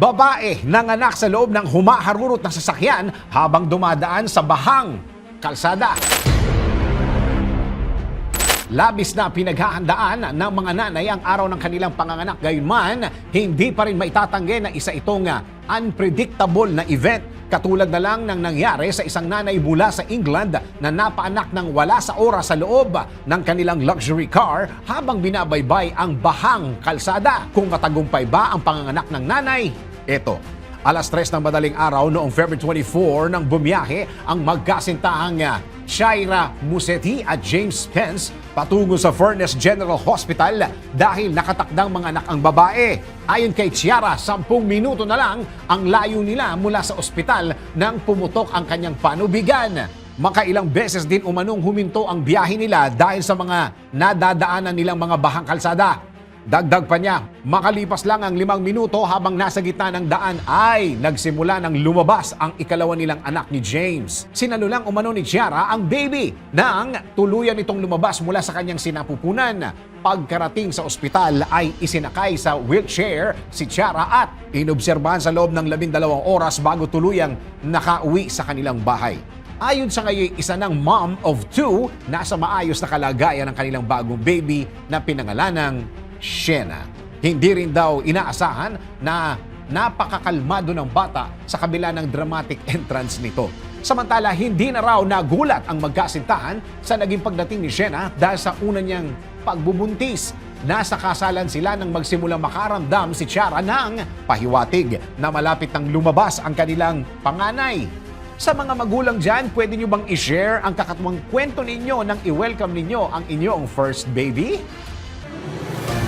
Babae nanganak sa loob ng humaharurot na sasakyan habang dumadaan sa bahang kalsada. Labis na pinaghahandaan ng mga nanay ang araw ng kanilang panganganak. Gayunman, hindi pa rin maitatanggi na isa itong ah, unpredictable na event. Katulad na lang ng nangyari sa isang nanay mula sa England na napaanak ng wala sa oras sa loob ng kanilang luxury car habang binabaybay ang bahang kalsada. Kung matagumpay ba ang panganganak ng nanay? Ito, Alas 3 ng madaling araw noong February 24 nang bumiyahe ang magkasintahang ah, Shaira Musetti at James Spence patungo sa Furnace General Hospital dahil nakatakdang mga anak ang babae. Ayon kay Chiara, 10 minuto na lang ang layo nila mula sa ospital nang pumutok ang kanyang panubigan. Makailang beses din umanong huminto ang biyahe nila dahil sa mga nadadaanan nilang mga bahang kalsada. Dagdag pa niya, makalipas lang ang limang minuto habang nasa gitna ng daan ay nagsimula ng lumabas ang ikalawa nilang anak ni James. Sinalo lang umano ni Chiara ang baby nang tuluyan itong lumabas mula sa kanyang sinapupunan. Pagkarating sa ospital ay isinakay sa wheelchair si Chiara at inobserbahan sa loob ng labindalawang oras bago tuluyang nakauwi sa kanilang bahay. Ayon sa ngayon, isa ng mom of two, nasa maayos na kalagayan ng kanilang bagong baby na pinangalanang Shena. Hindi rin daw inaasahan na napakakalmado ng bata sa kabila ng dramatic entrance nito. Samantala, hindi na raw nagulat ang magkasintahan sa naging pagdating ni Shena dahil sa una niyang pagbubuntis. Nasa kasalan sila nang magsimulang makaramdam si Tiara ng pahiwatig na malapit nang lumabas ang kanilang panganay. Sa mga magulang dyan, pwede nyo bang i-share ang kakatuwang kwento ninyo nang i-welcome ninyo ang inyong first baby?